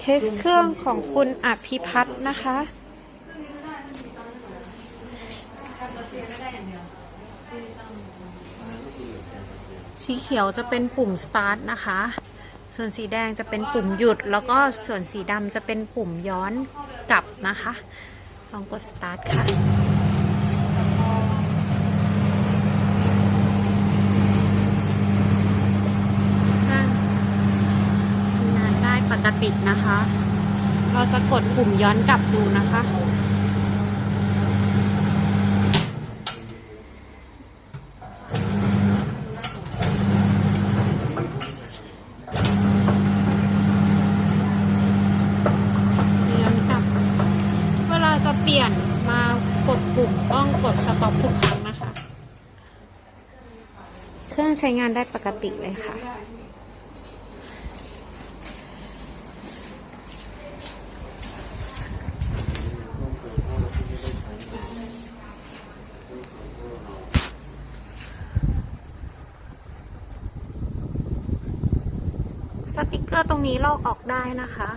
เทสเครื่องของคุณอภิพัฒน์นะคะ สีเขียวจะเป็นปุ่ม start นะคะ ส่วนสีแดงจะเป็นปุ่มหยุด แล้วก็ส่วนสีดำจะเป็นปุ่มย้อนกลับนะคะ ลองกด start ค่ะ ทำงานได้ป กตินะคะ เราจะกดปุ่มย้อนกลับดูนะคะ ย้อนกลับ เวลาจะเปลี่ยนมากดปุ่มต้องกดสต็อปทุกครั้งนะคะ เครื่องใช้งานได้ปกติเลยค่ะ สติกเกอร์ตรงนี้ลอกออกได้นะคะ